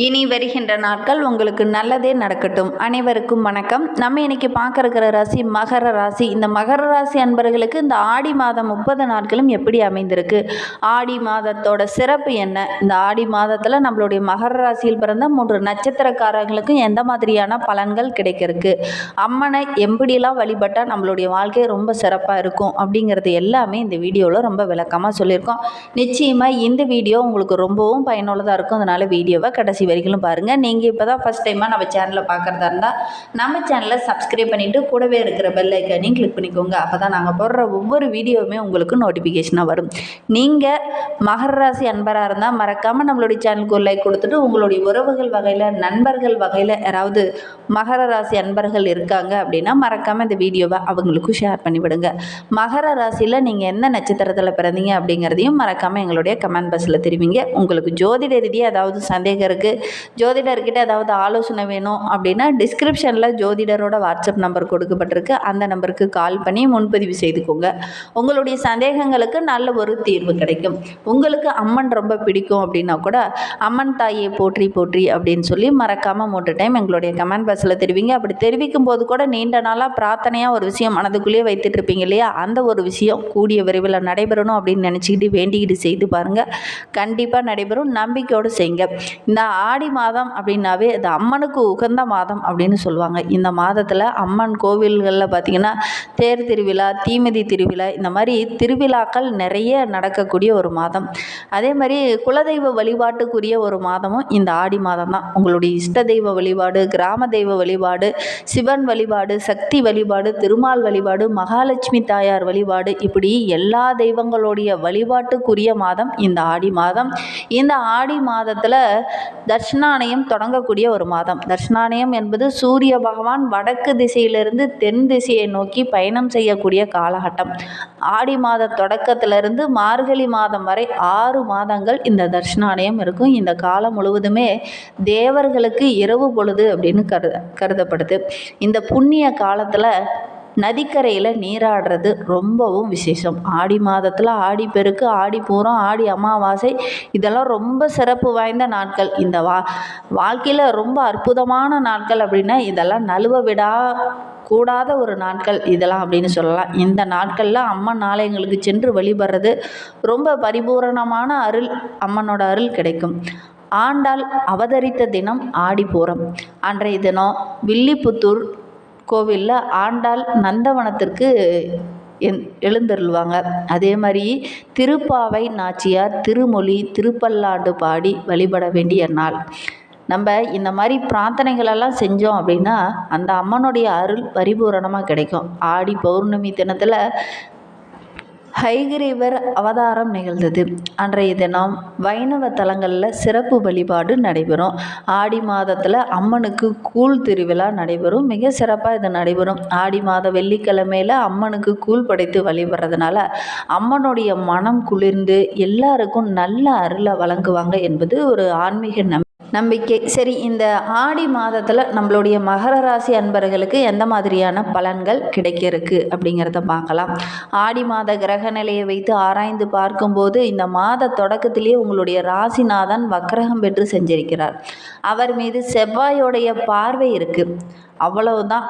இனி வருகின்ற நாட்கள் உங்களுக்கு நல்லதே நடக்கட்டும். அனைவருக்கும் வணக்கம். நம்ம இன்னைக்கு பார்க்க இருக்கிற ராசி மகர ராசி. இந்த மகர ராசி அன்பர்களுக்கு இந்த ஆடி மாதம் முப்பது நாட்களும் எப்படி அமைந்திருக்கு? ஆடி மாதத்தோட சிறப்பு என்ன? இந்த ஆடி மாதத்தில் நம்மளுடைய மகர ராசியில் பிறந்த மூன்று நட்சத்திரக்காரர்களுக்கும் எந்த மாதிரியான பலன்கள் கிடைக்கிறதுக்கு? அம்மனை எப்படிலாம் வழிபட்டால் நம்மளுடைய வாழ்க்கை ரொம்ப சிறப்பாக இருக்கும் அப்படிங்கிறது எல்லாமே இந்த வீடியோவில் ரொம்ப விளக்கமாக சொல்லியிருக்கோம். நிச்சயமாக இந்த வீடியோ உங்களுக்கு ரொம்பவும் பயனுள்ளதாக இருக்கும். அதனால் வீடியோவை கடைசி வரைக்கும் பாருங்கள் நீங்கள் இப்போ தான் ஃபஸ்ட் டைமாக நம்ம சேனலை பார்க்குறதா இருந்தால் நம்ம சேனலை சப்ஸ்கிரைப் பண்ணிவிட்டு கூடவே இருக்கிற பெல் ஐக்கானையும் கிளிக் பண்ணிக்கோங்க. அப்போ தான் நாங்கள் போடுற ஒவ்வொரு வீடியோவுமே உங்களுக்கு நோட்டிஃபிகேஷனாக வரும். நீங்கள் மகர ராசி அன்பராக இருந்தால் மறக்காமல் நம்மளுடைய சேனலுக்கு ஒரு லைக் கொடுத்துட்டு உங்களுடைய உறவுகள் வகையில் நண்பர்கள் வகையில் யாராவது மகர ராசி அன்பர்கள் இருக்காங்க அப்படின்னா மறக்காமல் இந்த வீடியோவை அவங்களுக்கும் ஷேர் பண்ணிவிடுங்க. மகர ராசியில் நீங்கள் எந்த நட்சத்திரத்தில் பிறந்தீங்க அப்படிங்கிறதையும் மறக்காமல் எங்களுடைய கமெண்ட் பாக்ஸில் தெரிவிங்க. உங்களுக்கு ஜோதிட ரீதியாக ஏதாவது சந்தேகம் இருக்குது ஜோதிடர்கிட்ட ஏதாவது ஆலோசனை வேணும் அப்படின்னா டிஸ்கிரிப்ஷனில் ஜோதிடரோட வாட்ஸ்அப் நம்பர் கொடுக்கப்பட்டிருக்கு. அந்த நம்பருக்கு கால் பண்ணி முன்பதிவு செய்துக்கோங்க. உங்களுடைய சந்தேகங்களுக்கு நல்ல ஒரு தீர்வு கிடைக்கும். உங்களுக்கு அம்மன் ரொம்ப பிடிக்கும் அப்படின்னா கூட அம்மன் தாயை போற்றி போற்றி அப்படின்னு சொல்லி மறக்காமல் மூன்று டைம் எங்களுடைய கமெண்ட் பாக்ஸில் தெரிவிங்க. அப்படி தெரிவிக்கும் போது கூட நீண்ட நாளாக பிரார்த்தனையாக ஒரு விஷயம் மனதுக்குள்ளேயே வைத்துட்டு இருப்பீங்க இல்லையா? அந்த ஒரு விஷயம் கூடிய விரைவில் நடைபெறணும் அப்படின்னு நினச்சிக்கிட்டு வேண்டிக்கிட்டு செய்து பாருங்கள் கண்டிப்பாக நடைபெறும். நம்பிக்கையோடு செய்யுங்க. இந்த ஆடி மாதம் அப்படின்னாவே அது அம்மனுக்கு உகந்த மாதம் அப்படின்னு சொல்லுவாங்க. இந்த மாதத்தில் அம்மன் கோவில்களில் பார்த்திங்கன்னா தேர் திருவிழா தீமிதி திருவிழா இந்த மாதிரி திருவிழாக்கள் நிறைய நடக்கக்கூடிய ஒரு மாதம். அதே மாதிரி குலதெய்வ வழிபாட்டுக்குரிய ஒரு மாதமும் இந்த ஆடி மாதம் தான். உங்களுடைய இஷ்ட தெய்வ வழிபாடு கிராம தெய்வ வழிபாடு சிவன் வழிபாடு சக்தி வழிபாடு திருமால் வழிபாடு மகாலட்சுமி தாயார் வழிபாடு இப்படி எல்லா தெய்வங்களுடைய வழிபாட்டுக்குரிய மாதம் இந்த ஆடி மாதம். இந்த ஆடி மாதத்தில் தர்ஷனானயம் தொடங்கக்கூடிய ஒரு மாதம். தர்ஷனானயம் என்பது சூரிய பகவான் வடக்கு திசையிலிருந்து தென் திசையை நோக்கி பயணம் செய்யக்கூடிய காலகட்டம். ஆடி மாத தொடக்கத்திலிருந்து மார்கழி மாதம் வரை ஆறு மாதங்கள் இந்த தர்ஷனானயம் இருக்கும். இந்த காலம் முழுவதுமே தேவர்களுக்கு இரவு பொழுது அப்படின்னு கருத கருதப்படுது. இந்த புண்ணிய காலத்தில் நதிக்கரையில் நீராடுறது ரொம்பவும் விசேஷம். ஆடி மாதத்தில் ஆடி பெருக்கு ஆடி பூரம் ஆடி அமாவாசை இதெல்லாம் ரொம்ப சிறப்பு வாய்ந்த நாட்கள். இந்த வா வாழ்க்கையில் ரொம்ப அற்புதமான நாட்கள் அப்படின்னா இதெல்லாம் நழுவ விடா கூடாத ஒரு நாட்கள் இதெல்லாம் அப்படின்னு சொல்லலாம். இந்த நாட்களில் அம்மன் ஆலயங்களுக்கு சென்று வழிபடுறது ரொம்ப பரிபூரணமான அருள் அம்மனோட அருள் கிடைக்கும். ஆண்டாள் அவதரித்த தினம் ஆடிப்பூரம் அன்றைய தினம் வில்லிபுத்தூர் கோவிலில் ஆண்டாள் நந்தவனத்திற்கு எழுந்தருள்வாங்க. அதே மாதிரி திருப்பாவை நாச்சியார் திருமொழி திருப்பல்லாண்டு பாடி வழிபட வேண்டிய நாள். நம்ம இந்த மாதிரி பிரார்த்தனைகளெல்லாம் செஞ்சோம் அப்படின்னா அந்த அம்மனுடைய அருள் பரிபூரணமாக கிடைக்கும். ஆடி பௌர்ணமி தினத்தில் ஹைகிரீவர் அவதாரம் நிகழ்ந்தது. அன்றைய தினம் வைணவ தலங்களில் சிறப்பு வழிபாடு நடைபெறும். ஆடி மாதத்தில் அம்மனுக்கு கூழ் திருவிழா நடைபெறும். மிக சிறப்பாக இது நடைபெறும். ஆடி மாத வெள்ளிக்கிழமையில் அம்மனுக்கு கூழ் படைத்து வழிபடுறதுனால அம்மனுடைய மனம் குளிர்ந்து எல்லாருக்கும் நல்ல அருளை வழங்குவாங்க என்பது ஒரு ஆன்மீக நம்பி நம்பிக்கை. சரி இந்த ஆடி மாதத்தில் நம்மளுடைய மகர ராசி அன்பர்களுக்கு எந்த மாதிரியான பலன்கள் கிடைக்கிறதுக்கு அப்படிங்கிறத பார்க்கலாம். ஆடி மாத கிரக நிலையை வைத்து ஆராய்ந்து பார்க்கும்போது இந்த மாத தொடக்கத்திலேயே உங்களுடைய ராசிநாதன் வக்கரகம் பெற்று செஞ்சிருக்கிறார். அவர் மீது செவ்வாயோடைய பார்வை இருக்குது அவ்வளவுதான்.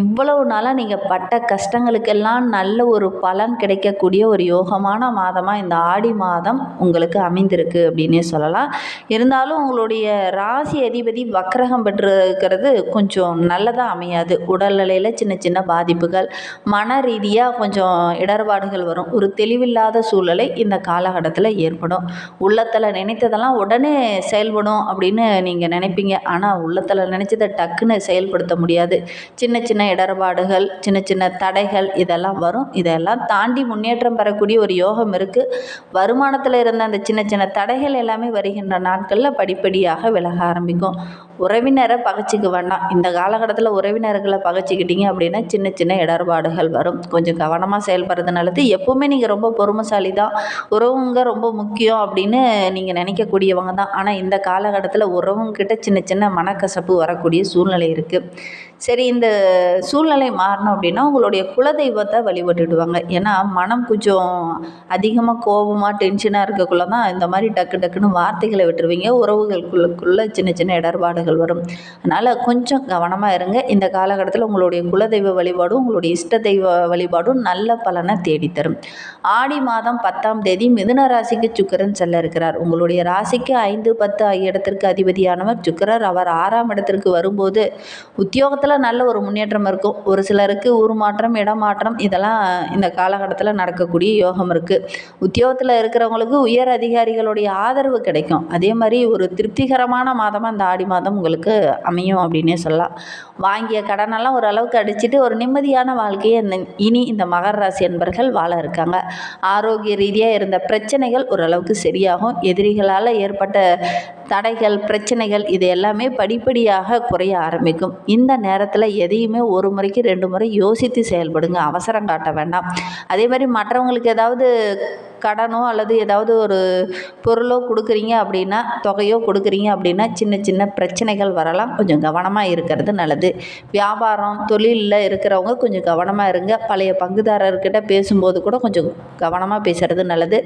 இவ்வளவு நாளாக நீங்கள் பட்ட கஷ்டங்களுக்கெல்லாம் நல்ல ஒரு பலன் கிடைக்கக்கூடிய ஒரு யோகமான மாதமாக இந்த ஆடி மாதம் உங்களுக்கு அமைந்திருக்கு அப்படின்னே சொல்லலாம். இருந்தாலும் உங்களுடைய ராசி அதிபதி வக்ரகம் பெற்றிருக்கிறது கொஞ்சம் நல்லதாக அமையாது. உடல்நிலையில் சின்ன சின்ன பாதிப்புகள் மன ரீதியாக கொஞ்சம் இடர்பாடுகள் வரும். ஒரு தெளிவில்லாத சூழலை இந்த காலகட்டத்தில் ஏற்படும். உள்ளத்தில் நினைத்ததெல்லாம் உடனே செயல்படும் அப்படின்னு நீங்கள் நினைப்பீங்க. ஆனால் உள்ளத்தில் நினச்சதை டக்குன்னு செயல்படுத்த முடியாது. சின்ன சின்ன இடர்பாடுகள் சின்ன சின்ன தடைகள் இதெல்லாம் வரும். இதெல்லாம் தாண்டி முன்னேற்றம் பெறக்கூடிய ஒரு யோகம் இருக்குது வருமானத்தில் இருந்த அந்த சின்ன சின்ன தடைகள் எல்லாமே வருகின்ற நாட்களில் படிப்படியாக விலக ஆரம்பிக்கும். உறவினரை பகைச்சிக்க வேண்டாம். இந்த காலகட்டத்தில் உறவினர்களை பகச்சிக்கிட்டீங்க அப்படின்னா சின்ன சின்ன இடர்பாடுகள் வரும். கொஞ்சம் கவனமாக செயல்படுறது நல்லது எப்போவுமே நீங்கள் ரொம்ப பொறுமைசாலி தான் உறவுங்க ரொம்ப முக்கியம் அப்படின்னு நீங்கள் நினைக்கக்கூடியவங்க தான். ஆனால் இந்த காலகட்டத்தில் உறவுங்கிட்ட சின்ன சின்ன மனக்கசப்பு வரக்கூடிய சூழ்நிலை இருக்குது சரி இந்த சூழ்நிலை மாறணும் அப்படின்னா உங்களுடைய குலதெய்வத்தை வழிபட்டுடுவாங்க. ஏன்னா மனம் கொஞ்சம் அதிகமாக கோபமாக டென்ஷனாக இருக்கக்குள்ள தான் இந்த மாதிரி டக்கு டக்குன்னு வார்த்தைகளை விட்டுருவீங்க. உறவுகளுக்குள்ளக்குள்ளே சின்ன சின்ன இடர்பாடுகள் வரும். அதனால் கொஞ்சம் கவனமாக இருங்க. இந்த காலகட்டத்தில் உங்களுடைய குலதெய்வ வழிபாடும் உங்களுடைய இஷ்ட தெய்வ வழிபாடும் நல்ல பலனை தேடித்தரும். ஆடி மாதம் பத்தாம் தேதி மிதுன ராசிக்கு சுக்கரன் செல்ல இருக்கிறார். உங்களுடைய ராசிக்கு ஐந்து பத்து ஆகிய இடத்திற்கு அதிபதியானவர் சுக்கரர். அவர் ஆறாம் இடத்திற்கு வரும்போது உத்தியோகத்தில் நல்ல ஒரு முன்னேற்றம் இருக்கும். ஒரு சிலருக்கு ஊர் மாற்றம் இடமாற்றம் இதெல்லாம் இந்த காலகட்டத்தில் நடக்கக்கூடிய யோகம் இருக்குது உத்தியோகத்தில் இருக்கிறவங்களுக்கு உயர் அதிகாரிகளுடைய ஆதரவு கிடைக்கும். அதே மாதிரி ஒரு திருப்திகரமான மாதமாக இந்த ஆடி மாதம் உங்களுக்கு அமையும் அப்படின்னே சொல்லலாம். வாங்கிய கடனெல்லாம் ஓரளவுக்கு அடிச்சிட்டு ஒரு நிம்மதியான வாழ்க்கையை இந்த இனி இந்த மகர ராசி என்பர்கள் வாழ இருக்காங்க. ஆரோக்கிய ரீதியாக இருந்த பிரச்சனைகள் ஓரளவுக்கு சரியாகும். எதிரிகளால் ஏற்பட்ட தடைகள் பிரச்சனைகள் இது எல்லாமே படிப்படியாக குறைய ஆரம்பிக்கும். இந்த நேரத்தில் எதையுமே ஒரு முறைக்கு ரெண்டு முறை யோசித்து செயல்படுங்க. அவசரம் காட்ட வேண்டாம். அதே மாதிரி மற்றவங்களுக்கு ஏதாவது கடனோ அல்லது ஏதாவது ஒரு பொருளோ கொடுக்குறீங்க அப்படின்னா தொகையோ கொடுக்குறீங்க அப்படின்னா சின்ன சின்ன பிரச்சனைகள் வரலாம். கொஞ்சம் கவனமாக இருக்கிறது நல்லது. வியாபாரம் தொழிலில் இருக்கிறவங்க கொஞ்சம் கவனமாக இருங்க. பழைய பங்குதாரர்கிட்ட பேசும்போது கூட கொஞ்சம் கவனமாக பேசுகிறது நல்லது.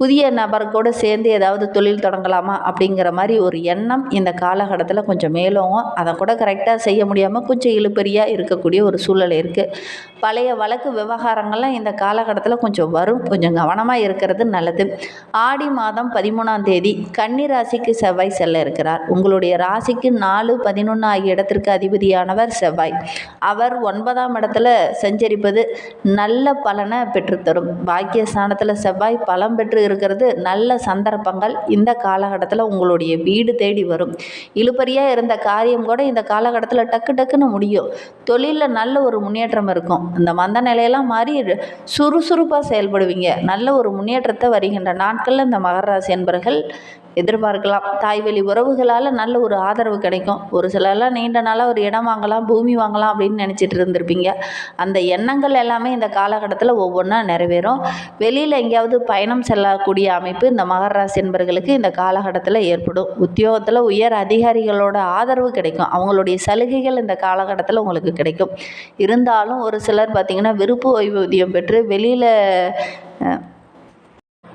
புதிய நபர் கூட சேர்ந்து ஏதாவது தொழில் தொடங்கலாமா அப்படிங்கிற மாதிரி ஒரு எண்ணம் இந்த காலகட்டத்தில் கொஞ்சம் மேலோங்கும். அதை கூட கரெக்டாக செய்ய முடியாமல் கொஞ்சம் இழுப்பறியாக இருக்கக்கூடிய ஒரு சூழ்நிலை இருக்குது பழைய வழக்கு விவகாரங்கள்லாம் இந்த காலகட்டத்தில் கொஞ்சம் வரும். கொஞ்சம் கவனமாக இருக்கிறது நல்லது. ஆடி மாதம் பதிமூணாம் தேதி கன்னி ராசிக்கு செவ்வாய் செல்ல இருக்கிறார். உங்களுடைய ராசிக்கு நாலு பதினொன்று ஆகிய இடத்திற்கு அதிபதியானவர் செவ்வாய். அவர் ஒன்பதாம் இடத்துல சஞ்சரிப்பது நல்ல பலனை பெற்றுத்தரும். பாக்கியஸ்தானத்தில் செவ்வாய் பலம் பெற்று இருக்கிறது. நல்ல சந்தர்ப்பங்கள் இந்த காலகட்டத்தில் உங்களுடைய வீடு தேடி வரும். இழுபறியாக இருந்த காரியம் கூட இந்த காலகட்டத்தில் டக்கு டக்குன்னு முடியும். தொழிலில் நல்ல ஒரு முன்னேற்றம் இருக்கும். இந்த மந்த நிலையெல்லாம் மாறி சுறுசுறுப்பாக செயல்படுவீங்க. நல்ல ஒரு முன்னேற்றம் முன்னேற்றத்தை வருகின்ற நாட்களில் இந்த மகர ராசி என்பர்கள் எதிர்பார்க்கலாம். தாய்வழி உறவுகளால் நல்ல ஒரு ஆதரவு கிடைக்கும். ஒரு சிலர்லாம் நீண்ட நாளாக ஒரு இடம் வாங்கலாம் பூமி வாங்கலாம் அப்படின்னு நினச்சிட்டு இருந்திருப்பீங்க. அந்த எண்ணங்கள் எல்லாமே இந்த காலகட்டத்தில் ஒவ்வொன்றா நிறைவேறும். வெளியில் எங்கேயாவது பயணம் செல்லக்கூடிய அமைப்பு இந்த மகர ராசி என்பர்களுக்கு இந்த காலகட்டத்தில் ஏற்படும். உத்தியோகத்தில் உயர் அதிகாரிகளோட ஆதரவு கிடைக்கும். அவங்களுடைய சலுகைகள் இந்த காலகட்டத்தில் உங்களுக்கு கிடைக்கும். இருந்தாலும் ஒரு சிலர் பார்த்திங்கன்னா விருப்பு ஓய்வூதியம் பெற்று வெளியில்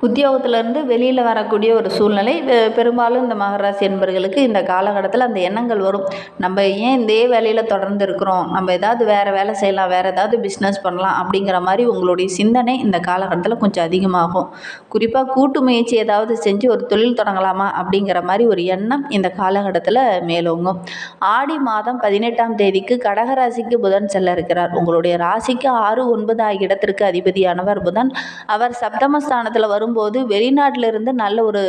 உத்தியோகத்திலேருந்து வெளியில் வரக்கூடிய ஒரு சூழ்நிலை. பெரும்பாலும் இந்த மகராசி என்பர்களுக்கு இந்த காலகட்டத்தில் அந்த எண்ணங்கள் வரும். நம்ம ஏன் இதே வேலையில் தொடர்ந்து இருக்கிறோம்? நம்ம ஏதாவது வேறு வேலை செய்யலாம் வேறு ஏதாவது பிஸ்னஸ் பண்ணலாம் அப்படிங்கிற மாதிரி உங்களுடைய சிந்தனை இந்த காலகட்டத்தில் கொஞ்சம் அதிகமாகும். குறிப்பாக கூட்டு முயற்சி ஏதாவது செஞ்சு ஒரு தொழில் தொடங்கலாமா அப்படிங்கிற மாதிரி ஒரு எண்ணம் இந்த காலகட்டத்தில் மேலோங்கும். ஆடி மாதம் பதினெட்டாம் தேதிக்கு கடகராசிக்கு புதன் செல்ல இருக்கிறார். உங்களுடைய ராசிக்கு ஆறு ஒன்பது ஆகிய இடத்திற்கு அதிபதியானவர் புதன். அவர் சப்தமஸ்தானத்தில் வரும் வரும்போது வெளிநாட்டில் இருந்து நல்ல ஒரு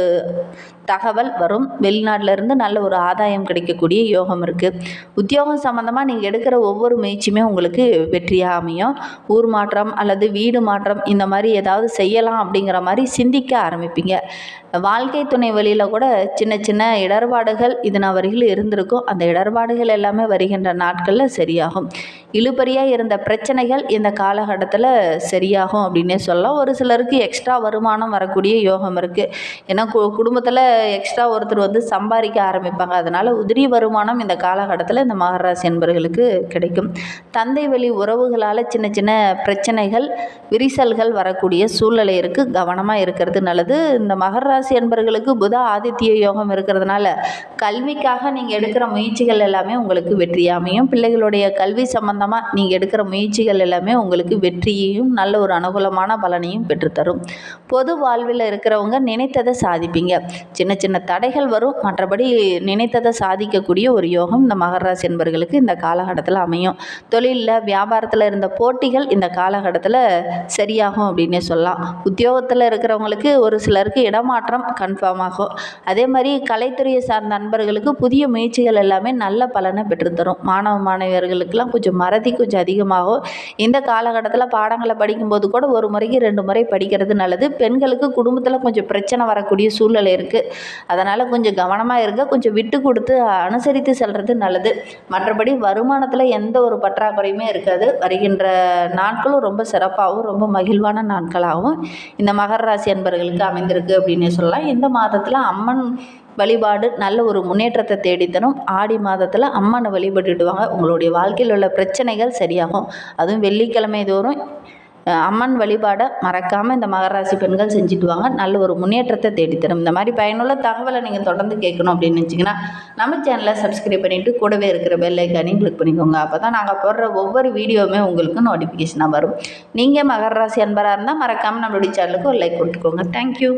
தகவல் வரும். வெளிநாட்டிலிருந்து நல்ல ஒரு ஆதாயம் கிடைக்கக்கூடிய யோகம் இருக்குது உத்தியோகம் சம்மந்தமாக நீங்கள் எடுக்கிற ஒவ்வொரு முயற்சியுமே உங்களுக்கு வெற்றியாக அமையும். ஊர் மாற்றம் அல்லது வீடு மாற்றம் இந்த மாதிரி ஏதாவது செய்யலாம் அப்படிங்கிற மாதிரி சிந்திக்க ஆரம்பிப்பீங்க. வாழ்க்கை துணை வழியில் கூட சின்ன சின்ன இடர்பாடுகள் இது வரையில் இருந்திருக்கும். அந்த இடர்பாடுகள் எல்லாமே வருகின்ற நாட்களில் சரியாகும். இழுபறியாக இருந்த பிரச்சனைகள் இந்த காலகட்டத்தில் சரியாகும் அப்படின்னே சொல்லலாம். ஒரு சிலருக்கு எக்ஸ்ட்ரா வருமானம் வரக்கூடிய யோகம் இருக்குது ஏன்னா கு குடும்பத்தில் எக்ஸ்ட்ரா ஒருத்தர் வந்து சம்பாதிக்க ஆரம்பிப்பாங்க. அதனால் உதிரி வருமானம் இந்த காலகட்டத்தில் இந்த மகராசி என்பர்களுக்கு கிடைக்கும். தந்தை வழி உறவுகளால் சின்ன சின்ன பிரச்சனைகள் விரிசல்கள் வரக்கூடிய சூழ்நிலை இருக்குது கவனமாக இருக்கிறது நல்லது. இந்த மகர ராசி என்பர்களுக்கு புத ஆதித்ய யோகம் இருக்கிறதுனால கல்விக்காக நீங்கள் எடுக்கிற முயற்சிகள் எல்லாமே உங்களுக்கு வெற்றி அமையும். பிள்ளைகளுடைய கல்வி சம்பந்தமாக நீங்கள் எடுக்கிற முயற்சிகள் எல்லாமே உங்களுக்கு வெற்றியையும் நல்ல ஒரு அனுகூலமான பலனையும் பெற்றுத்தரும். பொது வாழ்வில் இருக்கிறவங்க நினைத்ததை சாதிப்பீங்க. சின்ன சின்ன தடைகள் வரும். மற்றபடி நினைத்ததை சாதிக்கக்கூடிய ஒரு யோகம் இந்த மகர ராசி என்பர்களுக்கு இந்த காலகட்டத்தில் அமையும். தொழிலில் வியாபாரத்தில் இருந்த போட்டிகள் இந்த காலகட்டத்தில் சரியாகும் அப்படின்னே சொல்லலாம். உத்தியோகத்தில் இருக்கிறவங்களுக்கு ஒரு சிலருக்கு இடமாற்றம் கன்ஃபார்ம் ஆகும். அதே மாதிரி கலைத்துறையை சார்ந்த நண்பர்களுக்கு புதிய முயற்சிகள் எல்லாமே நல்ல பலனை பெற்றுத்தரும். மாணவ மாணவியர்களுக்கெல்லாம் கொஞ்சம் மறதி கொஞ்சம் அதிகமாகும். இந்த காலகட்டத்தில் பாடங்களை படிக்கும்போது கூட ஒரு முறைக்கு ரெண்டு முறை படிக்கிறது நல்லது. பெண்களுக்கு குடும்பத்தில் கொஞ்சம் பிரச்சனை வரக்கூடிய சூழ்நிலை இருக்குது அதனால் கொஞ்சம் கவனமாக இருக்க கொஞ்சம் விட்டு கொடுத்து அனுசரித்து செல்வது நல்லது. மற்றபடி வருமானத்தில் எந்த ஒரு பற்றாக்குறையுமே இருக்காது. வருகின்ற நாட்களும் ரொம்ப சிறப்பாகவும் ரொம்ப மகிழ்வான நாட்களாகவும் இந்த மகர ராசி அன்பர்களுக்கு அமைந்திருக்கு அப்படின்னு சொல்லலாம். இந்த மாதத்தில் அம்மன் வழிபாடு நல்ல ஒரு முன்னேற்றத்தை தேடித்தரும். ஆடி மாதத்தில் அம்மனை வழிபட்டுட்டு வாங்க உங்களுடைய வாழ்க்கையில் உள்ள பிரச்சனைகள் சரியாகும். அதுவும் வெள்ளிக்கிழமை தோறும் அம்மன் வழிபாடை மறக்காமல் இந்த மகராசி பெண்கள் செஞ்சுட்டு வாங்க. நல்ல ஒரு முன்னேற்றத்தை தேடித்தரும். இந்த மாதிரி பயனுள்ள தகவலை நீங்கள் தொடர்ந்து கேட்கணும் அப்படின்னு நினச்சிங்கன்னா நம்ம சேனலை சப்ஸ்கிரைப் பண்ணிவிட்டு கூடவே இருக்கிற பெல்லைக்கானையும் கிளிக் பண்ணிக்கோங்க. அப்போ தான் நாங்கள் போடுற ஒவ்வொரு வீடியோவுமே உங்களுக்கு நோட்டிஃபிகேஷனாக வரும். நீங்கள் மகராசி அன்பராக இருந்தால் மறக்காமல் நம்மளுடைய சேனலுக்கு ஒரு லைக் கொடுத்துக்கோங்க. தேங்க்யூ